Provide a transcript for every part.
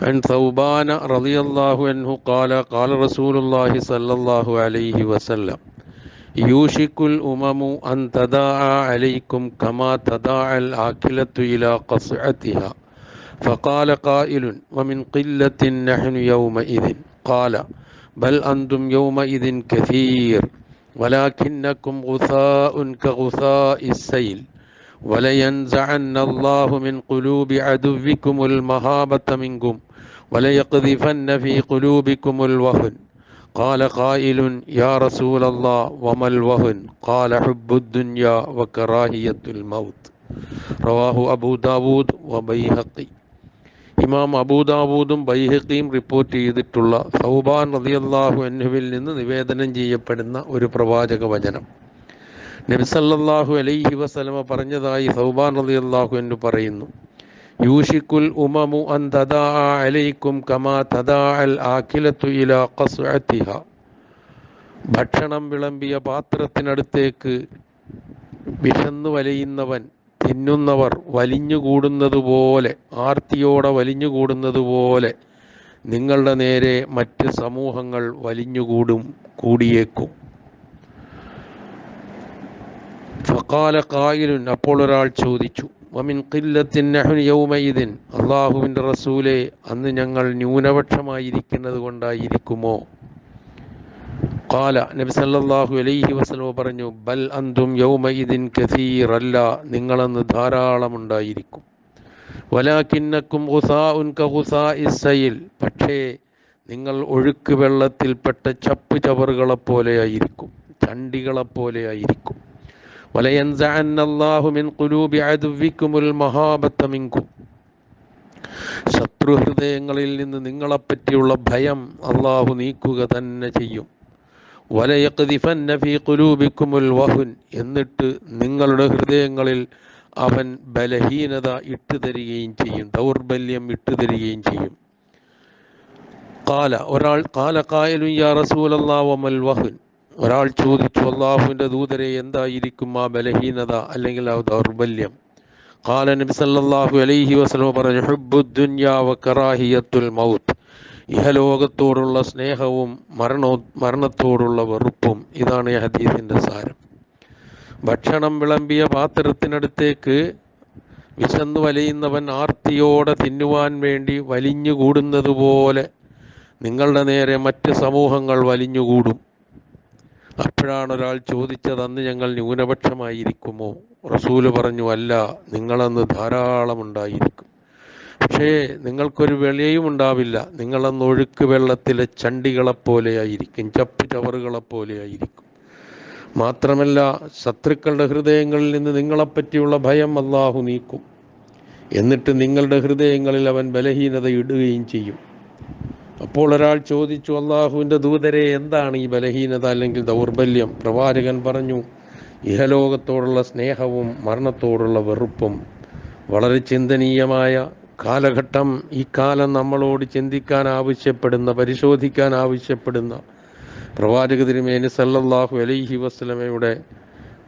عن ثوبان رضي الله عنه قال قال رسول الله صلى الله عليه وسلم يوشك الأمم أن تداعى عليكم كما تداعى الآكلة إلى قصعتها. فقال قائل ومن قلة نحن يومئذ؟ قال بل أنتم يومئذ كثير ولكنكم غثاء كغثاء السيل. ولينزعن الله من قلوب عدوكم المهابة منكم وليقذفن في قلوبكم الوهن قال قائل يا رسول الله وما الوهن قال حب الدنيا وكراهية الموت رواه أبو داود وبيهقي ഇമാം അബൂദാവൂദും ബൈഹക്കിയും റിപ്പോർട്ട് ചെയ്തിട്ടുള്ള സൗബാൻ റളിയല്ലാഹു അൻഹുവിൽ നിന്ന് നിവേദനം ചെയ്യപ്പെടുന്ന ഒരു പ്രവാചക വചനം നബിസല്ലാഹു അലൈഹി വസലമ പറഞ്ഞതായി സൗബാൻ റതി അള്ളാഹു എന്ന് പറയുന്നു. യൂഷിക്കുൽ ഉമമു അൻ തദാ അലൈക്കും കമാ തദാ അൽ ആഖിലത്തു ഇലാ ഖസ്അത്തിഹ. ഭക്ഷണം വിളമ്പിയ പാത്രത്തിനടുത്തേക്ക് വിശന്നു വലയുന്നവൻ തിന്നുന്നവർ വലിഞ്ഞുകൂടുന്നതുപോലെ ആർത്തിയോടെ വലിഞ്ഞുകൂടുന്നതുപോലെ നിങ്ങളുടെ നേരെ മറ്റ് സമൂഹങ്ങൾ വലിഞ്ഞുകൂടും കൂടിയേക്കും. ഫക്കാല കായിലുൻ അപ്പോൾ ഒരാൾ ചോദിച്ചു വമിൻ കില്ലത്തിൻ നഹ്നു യൗമയിദിൻ അള്ളാഹുവിന്റെ റസൂലെ അന്ന് ഞങ്ങൾ ന്യൂനപക്ഷമായിരിക്കുന്നത് കൊണ്ടായിരിക്കുമോ? കാല നബി സല്ലല്ലാഹു അലൈഹി വസല്ലം പറഞ്ഞു ബൽ അന്തും യൗമയിദിൻ കസീർ അല്ല നിങ്ങളന്ന് ധാരാളമുണ്ടായിരിക്കും. വലാക്കിന്നക്കും ഉസാഉൻ കഉസാഇസ്സയിൽ പക്ഷേ നിങ്ങൾ ഒഴുക്ക് വെള്ളത്തിൽപ്പെട്ട ചപ്പ് ചവറുകളെപ്പോലെ ആയിരിക്കും ശത്രുഹൃദയങ്ങളിൽ നിന്ന് നിങ്ങളെപ്പറ്റിയുള്ള ഭയം അള്ളാഹു നീക്കുക തന്നെ ചെയ്യും. എന്നിട്ട് നിങ്ങളുടെ ഹൃദയങ്ങളിൽ അവൻ ബലഹീനത ഇട്ടുതരികയും ചെയ്യും ദൗർബല്യം ഇട്ടുതരികയും ചെയ്യും. കാല ഒരാൾ കാല കായലും യാ റസൂലല്ലാവമൽ വഹുൻ. ഒരാൾ ചോദിച്ചു അള്ളാഹുവിന്റെ ദൂതരെ എന്തായിരിക്കും ആ ബലഹീനത അല്ലെങ്കിൽ ആ ദൗർബല്യം? കാല നബി സല്ലല്ലാഹു അലൈഹി വസല്ലം പറഞ്ഞു ഇഹലോകത്തോടുള്ള സ്നേഹവും മരണോ മരണത്തോടുള്ള വെറുപ്പും ഇതാണ് ഈ ഹദീസിന്റെ സാരം. ഭക്ഷണം വിളമ്പിയ പാത്രത്തിനടുത്തേക്ക് വിശന്നു വലയുന്നവൻ ആർത്തിയോടെ തിന്നുവാൻ വേണ്ടി വലിഞ്ഞുകൂടുന്നത് പോലെ നിങ്ങളുടെ നേരെ മറ്റ് സമൂഹങ്ങൾ വലിഞ്ഞുകൂടും. അപ്പോഴാണ് ഒരാൾ ചോദിച്ചത് അന്ന് ഞങ്ങൾ ന്യൂനപക്ഷമായിരിക്കുമോ? റസൂൽ പറഞ്ഞു അല്ല നിങ്ങളന്ന് ധാരാളമുണ്ടായിരിക്കും. പക്ഷേ നിങ്ങൾക്കൊരു വിലയും ഉണ്ടാവില്ല. നിങ്ങളന്ന് ഒഴുക്ക് വെള്ളത്തിലെ ചണ്ടികളെപ്പോലെയായിരിക്കും ചപ്പ് ചവറുകളെപ്പോലെയായിരിക്കും മാത്രമല്ല ശത്രുക്കളുടെ ഹൃദയങ്ങളിൽ നിന്ന് നിങ്ങളെപ്പറ്റിയുള്ള ഭയം അള്ളാഹു നീക്കും. എന്നിട്ട് നിങ്ങളുടെ ഹൃദയങ്ങളിൽ അവൻ ബലഹീനത ഇടുകയും ചെയ്യും. അപ്പോൾ ഒരാൾ ചോദിച്ചു അള്ളാഹുവിന്റെ ദൂതരെ എന്താണ് ഈ ബലഹീനത അല്ലെങ്കിൽ ദൗർബല്യം? പ്രവാചകൻ പറഞ്ഞു ഇഹലോകത്തോടുള്ള സ്നേഹവും മരണത്തോടുള്ള വെറുപ്പും വളരെ ചിന്തനീയമായ കാലഘട്ടം. ഈ കാലം നമ്മളോട് ചിന്തിക്കാൻ ആവശ്യപ്പെടുന്ന പരിശോധിക്കാൻ ആവശ്യപ്പെടുന്ന പ്രവാചക തിരുമേനി സല്ലല്ലാഹു അലൈഹി വസ്ലമയുടെ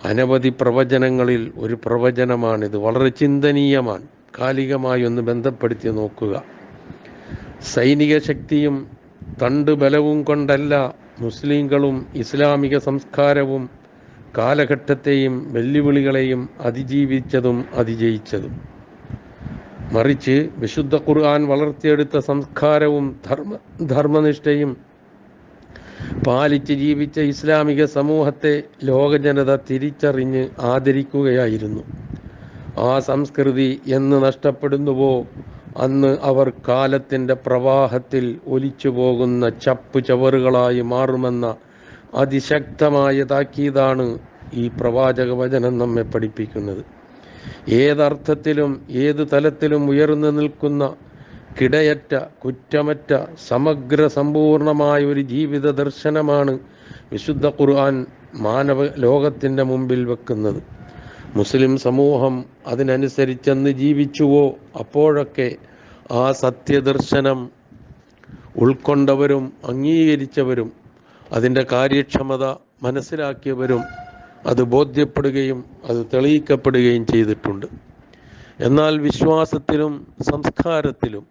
അനവധി പ്രവചനങ്ങളിൽ ഒരു പ്രവചനമാണിത്. വളരെ ചിന്തനീയമാണ്. കാലികമായി ഒന്ന് ബന്ധപ്പെടുത്തി നോക്കുക. സൈനിക ശക്തിയും തണ്ട് ബലവും കൊണ്ടല്ല മുസ്ലിങ്ങളും ഇസ്ലാമിക സംസ്കാരവും കാലഘട്ടത്തെയും വെല്ലുവിളികളെയും അതിജീവിച്ചതും അതിജയിച്ചതും. മറിച്ച് വിശുദ്ധ ഖുർആൻ വളർത്തിയെടുത്ത സംസ്കാരവും ധർമ്മ ധർമ്മനിഷ്ഠയും പാലിച്ച് ജീവിച്ച ഇസ്ലാമിക സമൂഹത്തെ ലോകജനത തിരിച്ചറിഞ്ഞ് ആദരിക്കുകയായിരുന്നു. ആ സംസ്കൃതി എന്ന് നഷ്ടപ്പെടുന്നുവോ അന്ന് അവർ കാലത്തിന്റെ പ്രവാഹത്തിൽ ഒലിച്ചു പോകുന്ന ചപ്പു ചവറുകളായി മാറുമെന്ന അതിശക്തമായ താക്കീതാണ് ഈ പ്രവാചക വചനം നമ്മെ പഠിപ്പിക്കുന്നത്. ഏതർത്ഥത്തിലും ഏത് തലത്തിലും ഉയർന്നു നിൽക്കുന്ന കിടയറ്റ കുറ്റമറ്റ സമഗ്ര സമ്പൂർണമായ ഒരു ജീവിത ദർശനമാണ് വിശുദ്ധ ഖുർആൻ മാനവ ലോകത്തിന്റെ മുമ്പിൽ വെക്കുന്നത്. മുസ്ലിം സമൂഹം അതിനനുസരിച്ചെന്ന് ജീവിച്ചുവോ അപ്പോഴൊക്കെ ആ സത്യദർശനം ഉൾക്കൊണ്ടവരും അംഗീകരിച്ചവരും അതിന്റെ കാര്യക്ഷമത മനസ്സിലാക്കിയവരും അത് ബോധ്യപ്പെടുകയും അത് തെളിയിക്കപ്പെടുകയും ചെയ്തിട്ടുണ്ട്. എന്നാൽ വിശ്വാസത്തിലും സംസ്കാരത്തിലും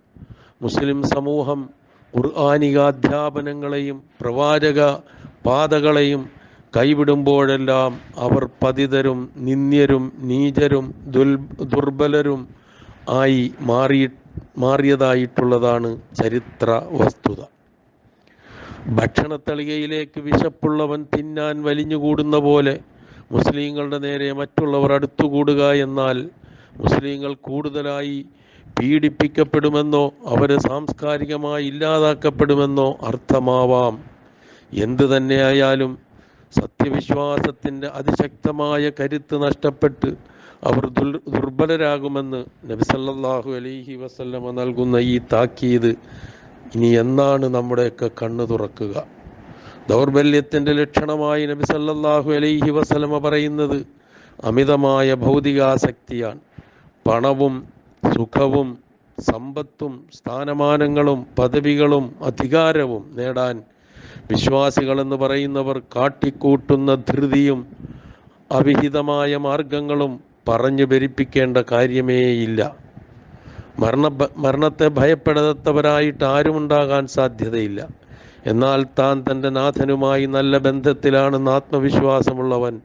മുസ്ലിം സമൂഹം ഖുർആാനികാധ്യാപനങ്ങളെയും പ്രവാചക പാതകളെയും കൈവിടുമ്പോഴെല്ലാം അവർ പതിതരും നിന്ദ്യരും നീചരും ദുൽ ദുർബലരും ആയി മാറി മാറിയതായിട്ടുള്ളതാണ് ചരിത്ര വസ്തുത ഭക്ഷണത്തളികയിലേക്ക് വിശപ്പുള്ളവൻ തിന്നാൻ വലിഞ്ഞുകൂടുന്ന പോലെ മുസ്ലിങ്ങളുടെ നേരെ മറ്റുള്ളവർ അടുത്തുകൂടുക എന്നാൽ മുസ്ലിങ്ങൾ കൂടുതലായി പീഡിപ്പിക്കപ്പെടുമെന്നോ അവരെ സാംസ്കാരികമായി ഇല്ലാതാക്കപ്പെടുമെന്നോ അർത്ഥമാവാം. എന്തു തന്നെയായാലും സത്യവിശ്വാസത്തിന്റെ അതിശക്തമായ കരുത്ത് നഷ്ടപ്പെട്ട് അവർ ദുർ ദുർബലരാകുമെന്ന് നബിസല്ലാഹു അലൈഹി വസല്ലമ നൽകുന്ന ഈ താക്കീത് ഇനി എന്നാണ് നമ്മുടെയൊക്കെ കണ്ണു തുറക്കുക. ദൗർബല്യത്തിന്റെ ലക്ഷണമായി നബി സല്ലല്ലാഹു അലൈഹി വസല്ലമ പറയുന്നത് അമിതമായ ഭൗതികാസക്തിയാണ്. പണവും സുഖവും സമ്പത്തും സ്ഥാനമാനങ്ങളും പദവികളും അധികാരവും നേടാൻ വിശ്വാസികളെന്ന് പറയുന്നവർ കാട്ടിക്കൂട്ടുന്ന ധൃതിയും അവിഹിതമായ മാർഗങ്ങളും പറഞ്ഞു ഭരിപ്പിക്കേണ്ട കാര്യമേയില്ല മരണ മരണത്തെ ഭയപ്പെടാത്തവരായിട്ട് ആരുമുണ്ടാകാൻ സാധ്യതയില്ല. എന്നാൽ താൻ തന്റെ നാഥനുമായി നല്ല ബന്ധത്തിലാണെന്ന് ആത്മവിശ്വാസമുള്ളവൻ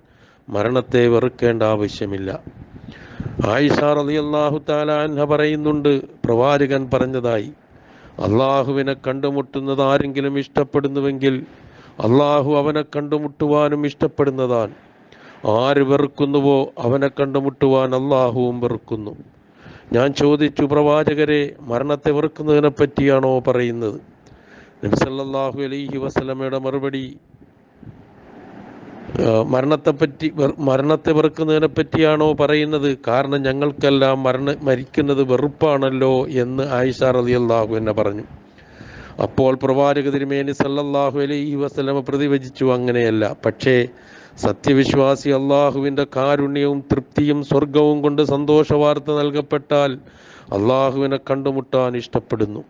മരണത്തെ വെറുക്കേണ്ട ആവശ്യമില്ല. ആയിഷ റളിയല്ലാഹു താലാൻഹ പറയുന്നുണ്ട് പ്രവാചകൻ പറഞ്ഞതായി. അള്ളാഹുവിനെ കണ്ടുമുട്ടുന്നത് ആരെങ്കിലും ഇഷ്ടപ്പെടുന്നുവെങ്കിൽ അള്ളാഹു അവനെ കണ്ടുമുട്ടുവാനും ഇഷ്ടപ്പെടുന്നതാണ്. ആര് വെറുക്കുന്നുവോ അവനെ കണ്ടുമുട്ടുവാൻ അള്ളാഹുവും വെറുക്കുന്നു. ഞാൻ ചോദിച്ചു പ്രവാചകരെ മരണത്തെ വെറുക്കുന്നതിനെ പറ്റിയാണോ പറയുന്നത് നബിസല്ലാഹു അലൈഹി വസ്ലമയുടെ മറുപടി മരണത്തെപ്പറ്റി മരണത്തെ വെറുക്കുന്നതിനെ പറ്റിയാണോ പറയുന്നത്? കാരണം ഞങ്ങൾക്കെല്ലാം മരണ മരിക്കുന്നത് വെറുപ്പാണല്ലോ എന്ന് ആയിഷ റളിയല്ലാഹു എന്നെ പറഞ്ഞു. അപ്പോൾ പ്രവാചക തിരുമേനി സല്ലല്ലാഹു അലൈഹി വസല്ലമ പ്രതിവചിച്ചു അങ്ങനെയല്ല. പക്ഷേ സത്യവിശ്വാസി അള്ളാഹുവിന്റെ കാരുണ്യവും തൃപ്തിയും സ്വർഗവും കൊണ്ട് സന്തോഷവാർത്ത നൽകപ്പെട്ടാൽ അള്ളാഹുവിനെ കണ്ടുമുട്ടാൻ ഇഷ്ടപ്പെടുന്നു.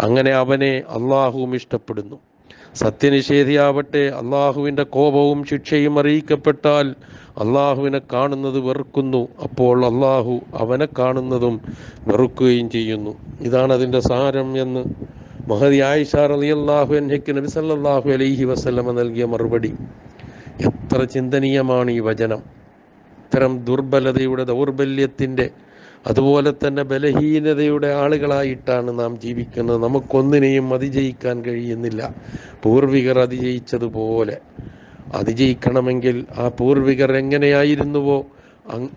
അങ്ങനെ അവനെ അള്ളാഹുവും ഇഷ്ടപ്പെടുന്നു. സത്യനിഷേധിയാവട്ടെ. അള്ളാഹുവിന്റെ കോപവും ശിക്ഷയും അറിയിക്കപ്പെട്ടാൽ അള്ളാഹുവിനെ കാണുന്നത് വെറുക്കുന്നു. അപ്പോൾ അള്ളാഹു അവനെ കാണുന്നതും വെറുക്കുകയും ചെയ്യുന്നു. ഇതാണ് അതിന്റെ സാരം എന്ന് മഹതി ആയിഷ അള്ളാഹു അൻഹയ്ക്ക് നബി സല്ലാഹു അലൈഹി വസ്ലമ നൽകിയ മറുപടി. എത്ര ചിന്തനീയമാണ് ഈ വചനം. ഇത്തരം ദുർബലതയുടെ ദൗർബല്യത്തിന്റെ അതുപോലെ തന്നെ ബലഹീനതയുടെ ആളുകളായിട്ടാണ് നാം ജീവിക്കുന്നത്. നമുക്കൊന്നിനെയും അതിജയിക്കാൻ കഴിയുന്നില്ല. പൂർവികർ അതിജയിച്ചതുപോലെ. അതിജയിക്കണമെങ്കിൽ ആ പൂർവികർ എങ്ങനെയായിരുന്നുവോ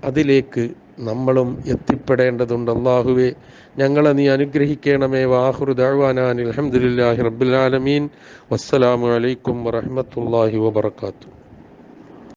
അതിലേക്ക് നമ്മളും എത്തിപ്പെടേണ്ടതുണ്ട്. അള്ളാഹുവെ ഞങ്ങളെ നീ അനുഗ്രഹിക്കണമേ. വാഹുദാൻ അലഹമുല്ലാഹി അൽഹംദുലില്ലാഹി റബ്ബിൽ ആലമീൻ. വസ്സലാമു അലൈക്കും വറഹ്മത്തുള്ളാഹി വബറകാതുഹു.